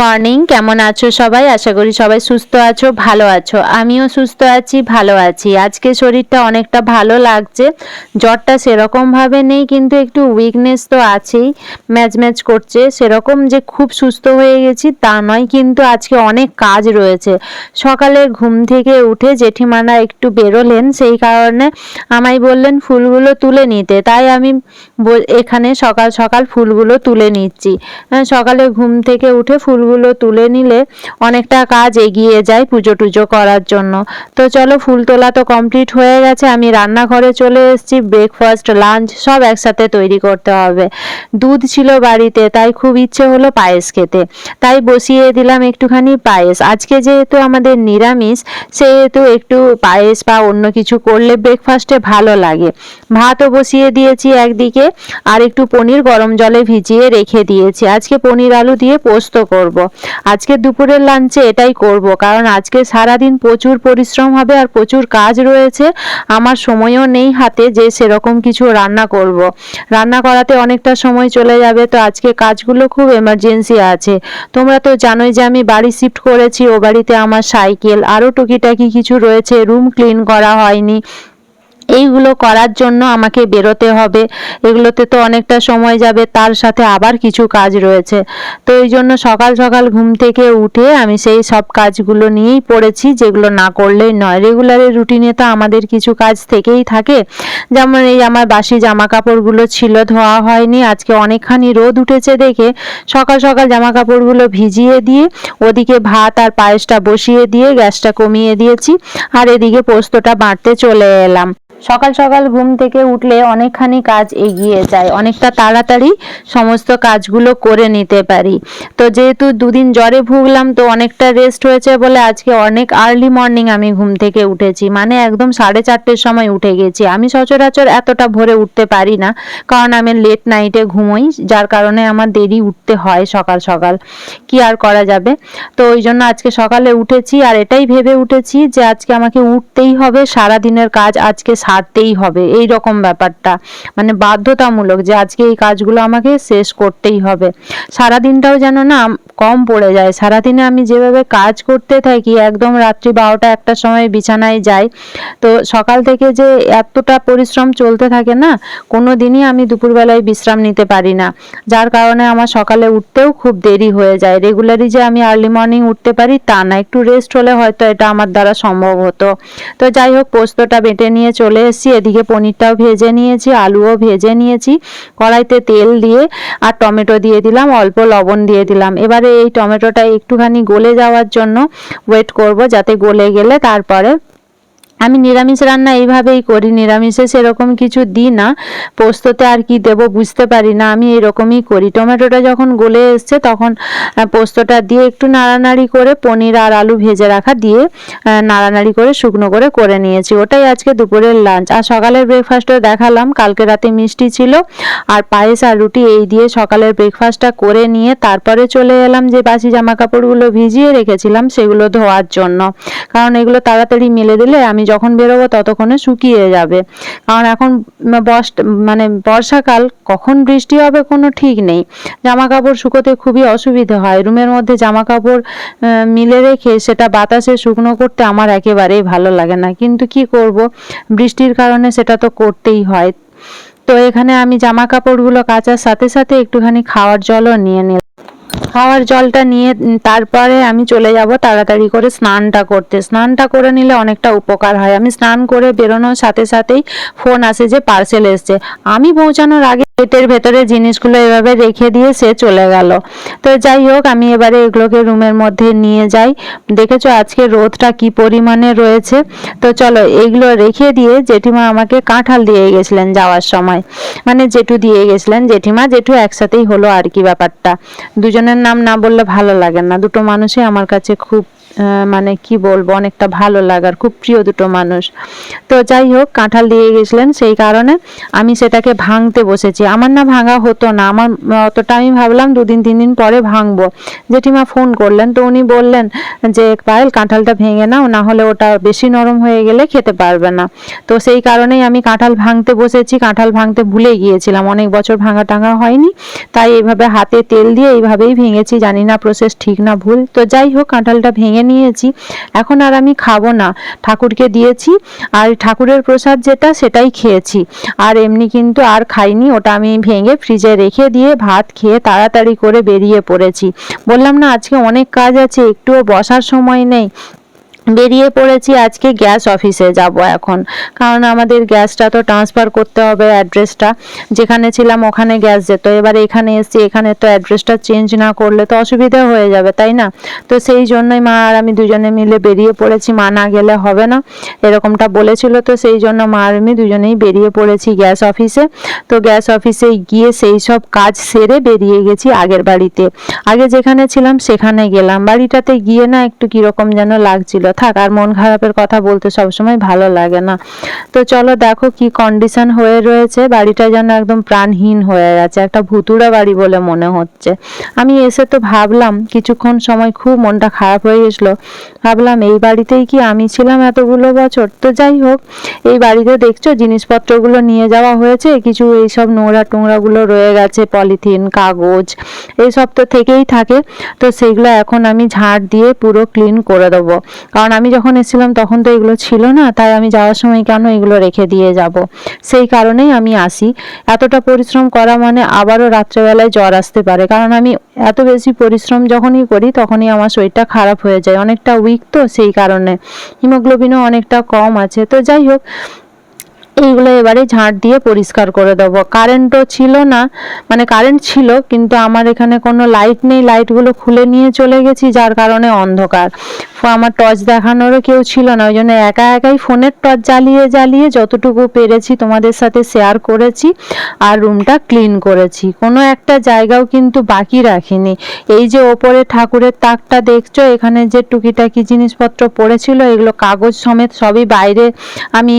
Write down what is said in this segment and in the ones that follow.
Morning, কেমন আছো সবাই? আশা করি সবাই সুস্থ আছো, ভালো আছো। আমিও সুস্থ আছি, ভালো আছি। আজকে শরীরটা অনেকটা ভালো লাগছে। জ্বরটা সেরকমভাবে নেই, কিন্তু একটু উইকনেস তো আছেই। ম্যাচ ম্যাচ করছে। সেরকম যে খুব সুস্থ হয়ে গেছি, তা নয়, কিন্তু আজকে অনেক কাজ রয়েছে। সকালে ঘুম থেকে উঠে জেঠিমারা একটু বেরোলেন, সেই কারণে আমায় বললেন, ফুলগুলো তুলে নিতে। তাই আমি এখানে সকাল সকাল ফুলগুলো তুলে নিচ্ছি। সকালে ঘুম থেকে উঠে ফুলগুলো তুলে নিলে অনেকটা কাজ এগিয়ে যায় পুজো টুজো করার জন্য। তো চলো ফুল তোলা তো কমপ্লিট হয়ে গেছে, আমি রান্নাঘরে চলে এসেছি ব্রেকফাস্ট লাঞ্চ সব একসাথে তৈরি করতে হবে। দুধ ছিল বাড়িতে, তাই খুব ইচ্ছে হলো পায়েস খেতে। তাই বসিয়ে দিলাম একটুখানি পায়েস। আজকে যেহেতু আমাদের নিরামিষ, সেহেতু একটু পায়েস বা অন্য কিছু করলে ব্রেকফাস্টে ভালো লাগে। ভাতও বসিয়ে দিয়েছি একদিকে, আর একটু পনির গরম জলে ভিজিয়ে রেখে দিয়েছি। আজকে পনির আলু দিয়ে পোস্ত করব। আজকে দুপুরের লাঞ্চে এটাই করব, কারণ আজকে সারাদিন প্রচুর পরিশ্রম হবে আর প্রচুর কাজ রয়েছে। আমার সময়ও নেই হাতে যে সেরকম কিছু রান্না করব। রান্না করাতে অনেকটা সময় চলে যাবে, তো আজকে কাজগুলো খুব এমার্জেন্সি আছে। তোমরা তো জানোই যে আমি বাড়ি শিফট করেছি, ও বাড়িতে আমার সাইকেল আরও টুকিটাকি কিছু রয়েছে রুম ক্লিন করা হয়নি। এইগুলো করার জন্য আমাকে বেরোতে হবে। এগুলোতে তো অনেকটা সময় যাবে, তার সাথে আবার কিছু কাজ রয়েছে। তো এই জন্য সকাল সকাল ঘুম থেকে উঠে আমি সেই সব কাজগুলো নিয়েই পড়েছি, যেগুলো না করলেই নয়। রেগুলারের রুটিনে তো আমাদের কিছু কাজ থেকেই থাকে। যেমন এই আমার বাসি জামা কাপড়গুলো ছিল, ধোয়া হয়নি, আজকে অনেকখানি রোদ উঠেছে দেখে সকাল সকাল জামা কাপড়গুলো ভিজিয়ে দিয়ে ওদিকে ভাত আর পায়েসটা বসিয়ে দিয়ে গ্যাসটা কমিয়ে দিয়েছি, আর এদিকে পোস্তটা বাটতে চলে এলাম। সকাল সকাল ঘুম থেকে উঠলে অনেকখানি কাজ এগিয়ে যায়। অনেকটা তাড়াতাড়ি সমস্ত কাজগুলো করে নিতে পারি। তো যেহেতু দুদিন জ্বরে ভুগলাম, তো অনেকটা রেস্ট হয়েছে বলে আজকে অনেক আর্লি মর্নিং আমি ঘুম থেকে উঠেছি। মানে একদম সাড়ে চারটের সময় উঠে গেছি। আমি সচরাচর এতটা ভোরে উঠতে পারি না, কারণ আমি লেট নাইটে ঘুমোই, যার কারণে আমার দেরি উঠতে হয় সকাল সকাল। কি আর করা যাবে? তো ওই জন্য আজকে সকালে উঠেছি, আর এটাই ভেবে উঠেছি যে আজকে আমাকে উঠতেই হবে। সারা দিনের কাজ আজকে সারতেই হবে, এই রকম ব্যাপারটা। মানে বাধ্যতামূলক যে আজকে এই কাজগুলো আমাকে শেষ করতেই হবে। সারা দিনটাও যেন না কম পড়ে যায়। সারাদিনে আমি যেভাবে কাজ করতে থাকি, একদম রাত্রি বারোটা একটার সময় বিছানায় যাই। তো সকাল থেকে যে এতটা পরিশ্রম চলতে থাকে না, কোনো দিনই আমি দুপুরবেলায় বিশ্রাম নিতে পারি না। যার কারণে আমার সকালে উঠতেও খুব দেরি হয়ে যায়। রেগুলারই যে আমি আর্লি মর্নিং উঠতে পারি তা না। একটু রেস্ট হলে হয়তো এটা আমার দ্বারা সম্ভব হতো। তো যাই হোক, পোস্তটা বেটে নিয়ে চলে এসেছি। এদিকে পনিরটাও ভেজে নিয়েছি, আলুও ভেজে নিয়েছি। কড়াইতে তেল দিয়ে আর টমেটো দিয়ে দিলাম, অল্প লবণ দিয়ে দিলাম। এবারে এই টমেটোটা একটুখানি গলে যাওয়ার জন্য ওয়েট করব, যাতে গলে গেলে তারপরে আমি নিরামিষ রান্না এইভাবেই করি। নিরামিষে সেরকম কিছু দিই না। পোস্ততে আর কি দেব বুঝতে পারি না। আমি এরকমই করি। টমেটোটা যখন গলে এসছে তখন পোস্তটা দিয়ে একটু নাড়ানাড়ি করে পনির আর আলু ভেজে রাখা দিয়ে নাড়ানাড়ি করে শুকনো করে করে নিয়েছি। ওটাই আজকে দুপুরের লাঞ্চ আর সকালের ব্রেকফাস্টও দেখালাম। কালকে রাতে মিষ্টি ছিল। আর পায়েস আর রুটি এই দিয়ে সকালের ব্রেকফাস্টটা করে নিয়ে তারপরে চলে এলাম যে বাসি জামা কাপড়গুলো ভিজিয়ে রেখেছিলাম সেগুলো ধোয়ার জন্য। কারণ এগুলো তাড়াতাড়ি মেলে দিলে আমি যখন বেরোবো ততক্ষণে শুকিয়ে যাবে। কারণ এখন মানে বর্ষাকাল, কখন বৃষ্টি হবে কোনো ঠিক নেই। জামা কাপড় শুকোতে খুবই অসুবিধে হয়। রুমের মধ্যে জামা কাপড় মিলে রেখে সেটা বাতাসে শুকনো করতে আমার একেবারেই ভালো লাগে না। কিন্তু কি করব? বৃষ্টির কারণে সেটা তো করতেই হয়। তো এখানে আমি জামা কাপড়গুলো কাচার সাথে সাথে একটুখানি খাওয়ার জলও নিয়ে নিলাম। খাওয়ার জলটা নিয়ে তারপরে আমি চলে যাব তাড়াতাড়ি করে স্নানটা করতে। স্নানটা করে নিলে অনেকটা উপকার হয়। আমি স্নান করে বেরোনোর সাথে সাথেই ফোন আসে যে পার্সেল এসছে। আমি পৌঁছানোর আগে পেটের ভেতরে জিনিসগুলো এভাবে রেখে দিয়ে সে চলে গেল। তো যাই হোক, আমি এবারে এগুলোকে রুমের মধ্যে নিয়ে যাই। দেখেছ আজকে রোদটা কি পরিমাণে রয়েছে? তো চলো এগুলো রেখে দিয়ে জেঠিমা আমাকে কাঁঠাল দিয়ে গেছিলেন যাওয়ার সময়। মানে জেঠু দিয়ে গেছিলেন। জেঠিমা, জেঠু একসাথেই হলো আর কি ব্যাপারটা। দুজনের নাম না বললে ভালো লাগে না। দুটো মানুষই আমার কাছে খুব মানে কি বলব, অনেকটা ভালো লাগার, খুব প্রিয় দুটো মানুষ। তো যাই হোক, কাঁঠাল দিয়ে গেছিলেন, সেই কারণে আমি সেটাকে ভাঙতে বসেছি। আমার না ভাঙা হতো না, আমার অতটা আমি ভাবলাম দুদিন, তিন দিন পরে ভাঙবো। জেঠিমা ফোন করলেন, তো উনি বললেন যে, পায়েল, কাঁঠালটা ভেঙে নাও, না হলে ওটা বেশি নরম হয়ে গেলে খেতে পারবে না। তো সেই কারণেই আমি কাঁঠাল ভাঙতে বসেছি। কাঁঠাল ভাঙতে ভুলে গিয়েছিলাম, অনেক বছর ভাঙা টাঙা হয়নি, তাই এইভাবে হাতে তেল দিয়ে এইভাবেই ভেঙেছি। জানি না প্রসেস ঠিক না ভুল। তো যাই হোক, কাঁঠালটা ভেঙে নিয়েছি। এখন আর আমি খাব না। ঠাকুরকে দিয়েছি, আর ঠাকুরের প্রসাদ যেটা সেটাই খেয়েছি। আর এমনি কিন্তু আর খাইনি, ওটা আমি ভেঙে ফ্রিজে রেখে দিয়ে ভাত খেয়ে তাড়াতাড়ি করে বেরিয়ে পড়েছি। বললাম, না, আজকে অনেক কাজ আছে, একটুও বসার সময় নেই। বেরিয়ে পড়েছি, আজকে গ্যাস অফিসে যাব এখন। কারণ আমাদের গ্যাসটা তো ট্রান্সফার করতে হবে অ্যাড্রেসটা যেখানে ছিলাম ওখানে গ্যাস যেত। এবার এখানে এসছি, এখানে তো অ্যাড্রেসটা চেঞ্জ না করলে তো অসুবিধা হয়ে যাবে, তাই না? তো সেই জন্যই মা আর আমি দুজনে মিলে বেরিয়ে পড়েছি, মা না গেলে হবে না, এরকমটা বলেছিল। তো সেই জন্য মা আর আমি দুজনেই বেরিয়ে পড়েছি গ্যাস অফিসে তো গ্যাস অফিসে গিয়ে সেই সব কাজ সেরে বেরিয়ে গেছি আগের বাড়িতে। আগে যেখানে ছিলাম সেখানে গেলাম। বাড়িটাতে গিয়ে না একটু কীরকম যেন লাগছিল। থাক আর মন খারাপের কথা বলতে সবসময় ভালো লাগে না। তো চলো দেখো কি কন্ডিশন হয়ে রয়েছে। বাড়িটা যেন একদম প্রাণহীন হয়ে গেছে। একটা ভুতুড়া বাড়ি বলে মনে হচ্ছে। আমি এসে তো ভাবলাম, কিছুক্ষণ সময় খুব মনটা খারাপ হয়ে গেছিল। ভাবলাম, এই বাড়িতেই কি আমি ছিলাম এতগুলো বছর? তো যাই হোক, এই বাড়িতে দেখছ জিনিসপত্রগুলো নিয়ে যাওয়া হয়েছে। কিছু এইসব নোংরা টোংরাগুলো রয়ে গেছে, পলিথিন, কাগজ, এইসব তো থেকেই থাকে। তো সেগুলো এখন আমি ঝাড় দিয়ে পুরো ক্লিন করে দেবো। কারণ আমি যখন এসেছিলাম তখন তো এগুলো ছিল না, তাই আমি যাওয়ার সময় কেন এগুলো রেখে দিয়ে যাব? সেই কারণেই আমি আসি। এতটা পরিশ্রম করা মানে আবারও রাত্রেবেলায় জ্বর আসতে পারে। কারণ আমি এত বেশি পরিশ্রম যখনই করি তখনই আমার শরীরটা খারাপ হয়ে যায়। অনেকটা উইক তো সেই কারণে। হিমোগ্লোবিনও অনেকটা কম আছে। তো যাই হোক এইগুলো এবারে ঝাঁট দিয়ে পরিষ্কার করে দেবো। কারেন্টও ছিল না মানে কারেন্ট ছিল, কিন্তু আমার এখানে কোনো লাইট নেই, লাইটগুলো খুলে নিয়ে চলে গেছি, যার কারণে অন্ধকার। আমার টর্চ দেখানোরও কেউ ছিল না, ওই জন্য একা একাই ফোনের টর্চ জ্বালিয়ে জ্বালিয়ে যতটুকু পেরেছি তোমাদের সাথে শেয়ার করেছি আর রুমটা ক্লিন করেছি। কোনো একটা জায়গাও কিন্তু বাকি রাখিনি। এই যে ওপরে ঠাকুরের তাকটা দেখছ, এখানে যে টুকিটাকি জিনিসপত্র পড়েছিল, এগুলো কাগজ সমেত সবই বাইরে আমি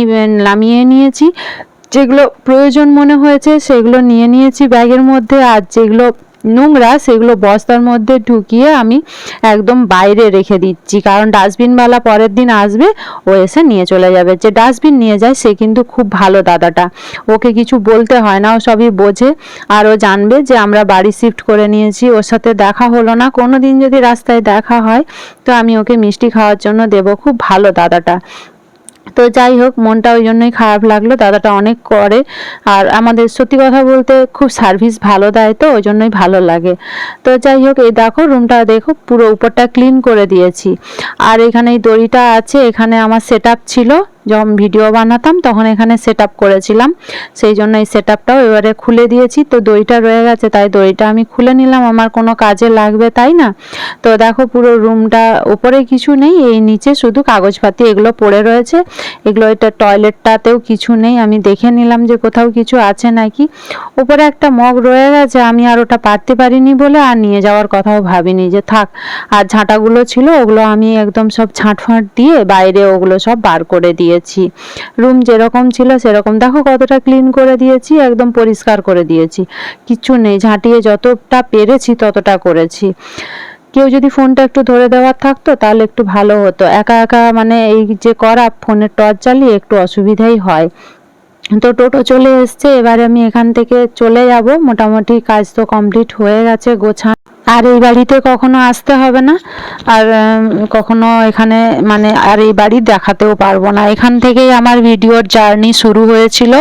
নামিয়ে নামিয়ে নিয়েছি, যেগুলো প্রয়োজন মনে হয়েছে সেগুলো নিয়ে নিয়েছি ব্যাগের মধ্যে, আর যেগুলো নোংরা সেগুলো বস্তার মধ্যে ঢুকিয়ে আমি একদম বাইরে রেখে দিচ্ছি। কারণ ডাস্টবিনওয়ালা পরের দিন আসবে, ও এসে নিয়ে চলে যাবে। যে ডাস্টবিন নিয়ে যায় সে কিন্তু খুব ভালো দাদাটা। ওকে কিছু বলতে হয় না, ও সবই বোঝে। আর ও জানবে যে আমরা বাড়ি শিফট করে নিয়েছি, ওর সাথে দেখা হলো না। কোনো দিন যদি রাস্তায় দেখা হয়, তো আমি ওকে মিষ্টি খাওয়ার জন্য দেবো। খুব ভালো দাদাটা। তো যাই হোক, মনটা ওই জন্যই খারাপ লাগল। দাদাটা অনেক করে। আর আমাদের সত্যি কথা বলতে খুব সার্ভিস ভালো দেয় তো, ওই জন্যই ভালো লাগে। তো যাই হোক, এই দেখো রুমটা দেখো, পুরো উপরটা ক্লিন করে দিয়েছি। আর এখানে এই দড়িটা আছে, এখানে আমার সেট ছিল। যখন ভিডিও বানাতাম, তখন এখানে সেট করেছিলাম। সেই জন্য এই সেট এবারে খুলে দিয়েছি। তো দড়িটা রয়ে গেছে, তাই দড়িটা আমি খুলে নিলাম। আমার কোনো কাজে লাগবে তাই না? তো দেখো পুরো রুমটা উপরে কিছু নেই, এই নিচে শুধু কাগজপাতি এগুলো পড়ে রয়েছে। এগুলো এটা টয়লেটটাতেও কিছু নেই। আমি দেখে নিলাম যে কোথাও কিছু আছে নাকি। উপরে একটা মগ রয়ে গেছে, আমি আর ওটা পারতে পারিনি বলে আর নিয়ে যাওয়ার কথাও ভাবিনি যে থাক। আর ঝাঁটাগুলো ছিল, ওগুলো আমি একদম সব ঝাঁটফাঁট দিয়ে বাইরে ওগুলো সব বার করে দিয়েছি। রুম যেরকম ছিল সেরকম। দেখো কতটা ক্লিন করে দিয়েছি, একদম পরিষ্কার করে দিয়েছি। কিচ্ছু নেই, ঝাঁটিয়ে যতটা পেরেছি ততটা করেছি। কেউ যদি ফোনটা একটু ধরে দেওয়ার থাকতো তাহলে একটু ভালো হতো। একা একা মানে এই যে করা, ফোনের টর্চ জ্বালিয়ে একটু অসুবিধাই হয়। তো টোটো চলে এসছে, এবারে আমি এখান থেকে চলে যাব। মোটামুটি কাজ তো কমপ্লিট হয়ে গেছে গোছা আর এই বাড়িতে কখনো আসতে হবে না। আর কখনো এখানে মানে আর এই বাড়ি দেখাতেও পারব না। এখান থেকেই আমার ভিডিওর জার্নি শুরু হয়েছিল।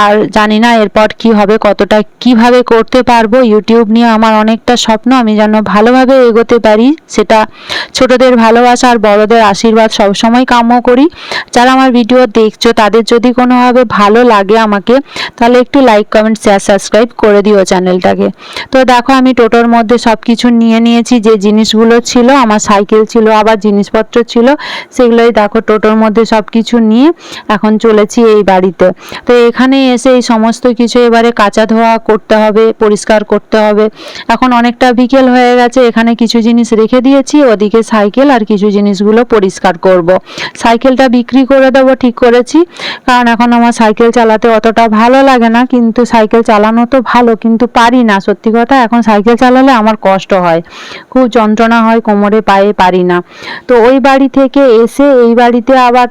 আর জানি না এরপর কি হবে, কতটা কীভাবে করতে পারব, ইউটিউব নিয়ে আমার অনেকটা স্বপ্ন। আমি যেন ভালোভাবে এগোতে পারি, সেটা ছোটদের ভালোবাসা আর বড়দের আশীর্বাদ সবসময় কাম্য করি। যারা আমার ভিডিও দেখছ, তাদের যদি কোনোভাবে ভালো লাগে আমাকে, তাহলে একটু লাইক কমেন্ট শেয়ার সাবস্ক্রাইব করে দিও চ্যানেলটাকে। তো দেখো, আমি টোটোর মধ্যে সব কিছু নিয়ে নিয়েছি, যে জিনিসগুলো ছিল, আমার সাইকেল ছিল, আবার জিনিসপত্র ছিল, সেগুলোই দেখো টোটোর মধ্যে সব কিছু নিয়ে এখন চলেছি এই বাড়িতে তো এখানে এসে এই সমস্ত কিছু এবারে কাঁচা ধোয়া করতে হবে, পরিষ্কার করতে হবে এখন অনেকটা বিকেল হয়ে গেছে, এখানে কিছু জিনিস রেখে দিয়েছি, ওদিকে সাইকেল আর কিছু জিনিসগুলো পরিষ্কার করব। সাইকেলটা বিক্রি করে দেবো, ঠিক করেছি, কারণ এখন আমার সাইকেল চালাতে অতটা ভালো লাগে না, কিন্তু সাইকেল চালানো তো ভালো, কিন্তু পারি না, সত্যি কথা, এখন সাইকেল চালালে আমার কষ্ট হয়। খুব যন্ত্রণা হয়, কোমরে পায়ে পারি না। তো ওই বাড়ি থেকে এসে এই বাড়িতে আবার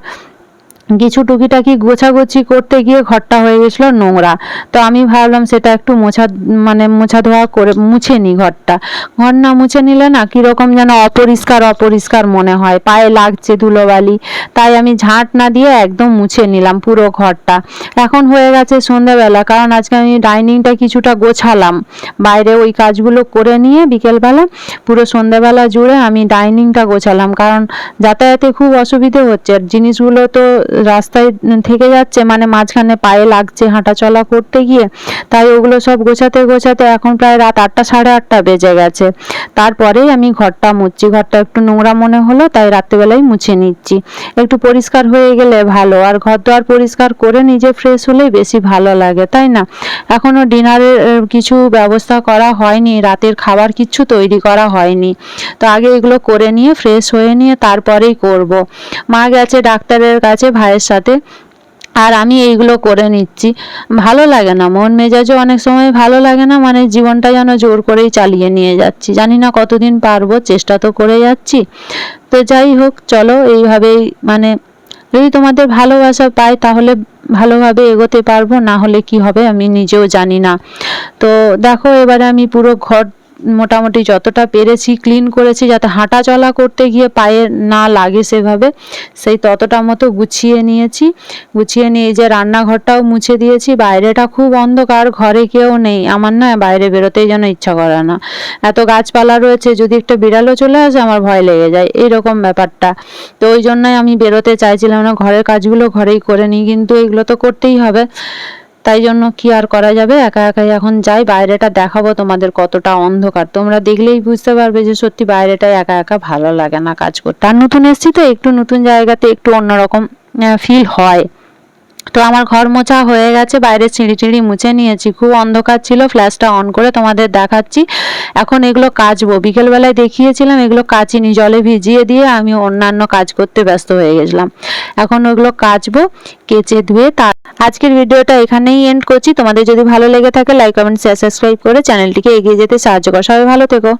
কিছু টুকিটাকি গোছাগুছি করতে গিয়ে ঘরটা হয়ে গেছিল নোংরা। তো আমি ভাবলাম সেটা একটু মোছা মানে মোছা ধোয়া করে মুছে নিই ঘরটা। ঘর না মুছে নিলে না কীরকম যেন অপরিষ্কার অপরিষ্কার মনে হয়, পায়ে লাগছে ধুলোবালি। তাই আমি ঝাঁট না দিয়ে একদম মুছে নিলাম পুরো ঘরটা। এখন হয়ে গেছে সন্ধ্যাবেলা কারণ আজকে আমি ডাইনিংটা কিছুটা গোছালাম। বাইরে ওই কাজগুলো করে নিয়ে বিকেলবেলা পুরো সন্ধ্যাবেলা জুড়ে আমি ডাইনিংটা গোছালাম, কারণ যাতায়াতে খুব অসুবিধে হচ্ছে। জিনিসগুলো তো রাস্তায় থেকে যাচ্ছে মানে মাঝখানে পায়ে লাগছে হাঁটা চলা করতে গিয়ে। তাই ওগুলো সব গোছাতে গোছাতে এখন প্রায় রাত আটটা, সাড়ে আটটা বেজে গেছে। তারপরেই আমি ঘরটা মুছছি। ঘরটা একটু নোংরা মনে হলো, তাই রাত্রেবেলায় মুছে নিচ্ছি। একটু পরিষ্কার হয়ে গেলে ভালো, আর ঘর দোয়ার পরিষ্কার করে নিজে ফ্রেশ হলেই বেশি ভালো লাগে, তাই না? এখনও ডিনারের কিছু ব্যবস্থা করা হয়নি, রাতের খাবার কিছু তৈরি করা হয়নি। তো আগে এগুলো করে নিয়ে ফ্রেশ হয়ে নিয়ে তারপরেই করব। মা গেছে ডাক্তারের কাছে ভাইয়ের সাথে। আর আমি এইগুলো করে নিচ্ছি। ভালো লাগে না, মন মেজাজও অনেক সময় ভালো লাগে না মানে জীবনটা যেন জোর করেই চালিয়ে নিয়ে যাচ্ছি। জানি না কতদিন পারব, চেষ্টা তো করে যাচ্ছি। তো যাই হোক, চলো এইভাবেই মানে যদি তোমাদের ভালোবাসা পাই তাহলে ভালোভাবে এগোতে পারব, না হলে কি হবে আমি নিজেও জানি না। তো দেখো, এবারে আমি পুরো ঘর মোটামুটি যতটা পেরেছি ক্লিন করেছি যাতে হাঁটা চলা করতে গিয়ে পায়ে না লাগে সেভাবে, সেই ততটা মতো গুছিয়ে নিয়েছি। গুছিয়ে নিয়ে যে রান্নাঘরটাও মুছে দিয়েছি, বাইরেটা খুব অন্ধকার, ঘরে কেউ নেই। আমার না বাইরে বেরোতেই যেন ইচ্ছা করে না। এত গাছপালা রয়েছে, যদি একটা বিড়ালও চলে আসে আমার ভয় লেগে যায়, এইরকম ব্যাপারটা। তো ওই জন্যই আমি বেরোতে চাইছিলাম না, ঘরের কাজগুলো ঘরেই করে নিই, কিন্তু এগুলো তো করতেই হবে। তাই জন্য কি আর করা যাবে? একা একাই এখন যাই, বাইরেটা দেখাবো তোমাদের কতটা অন্ধকার। তোমরা দেখলেই বুঝতে পারবে যে সত্যি বাইরেটা একা একা ভালো লাগে না কাজ করতে। আর নতুন এসছি তো, একটু নতুন জায়গাতে একটু অন্যরকম ফিল হয়। তো আমার ঘর মোছা হয়ে গেছে, বাইরে সিঁড়ি টিড়ি মুছে নিয়েছি। খুব অন্ধকার ছিল, ফ্ল্যাশটা অন করে তোমাদের দেখাচ্ছি। এখন এগুলো কাচবো। বিকেলবেলায় দেখিয়েছিলাম, এগুলো কাচিনি, জলে ভিজিয়ে দিয়ে আমি অন্যান্য কাজ করতে ব্যস্ত হয়ে গেছিলাম। এখন ওগুলো কাচবো, কেচে ধুয়ে তার আজকের ভিডিওটা এখানেই এন্ড করছি। তোমাদের যদি ভালো লেগে থাকে লাইক কমেন্ট শেয়ার সাবস্ক্রাইব করে চ্যানেলটিকে এগিয়ে যেতে সাহায্য করো। সবাই ভালো থেকো।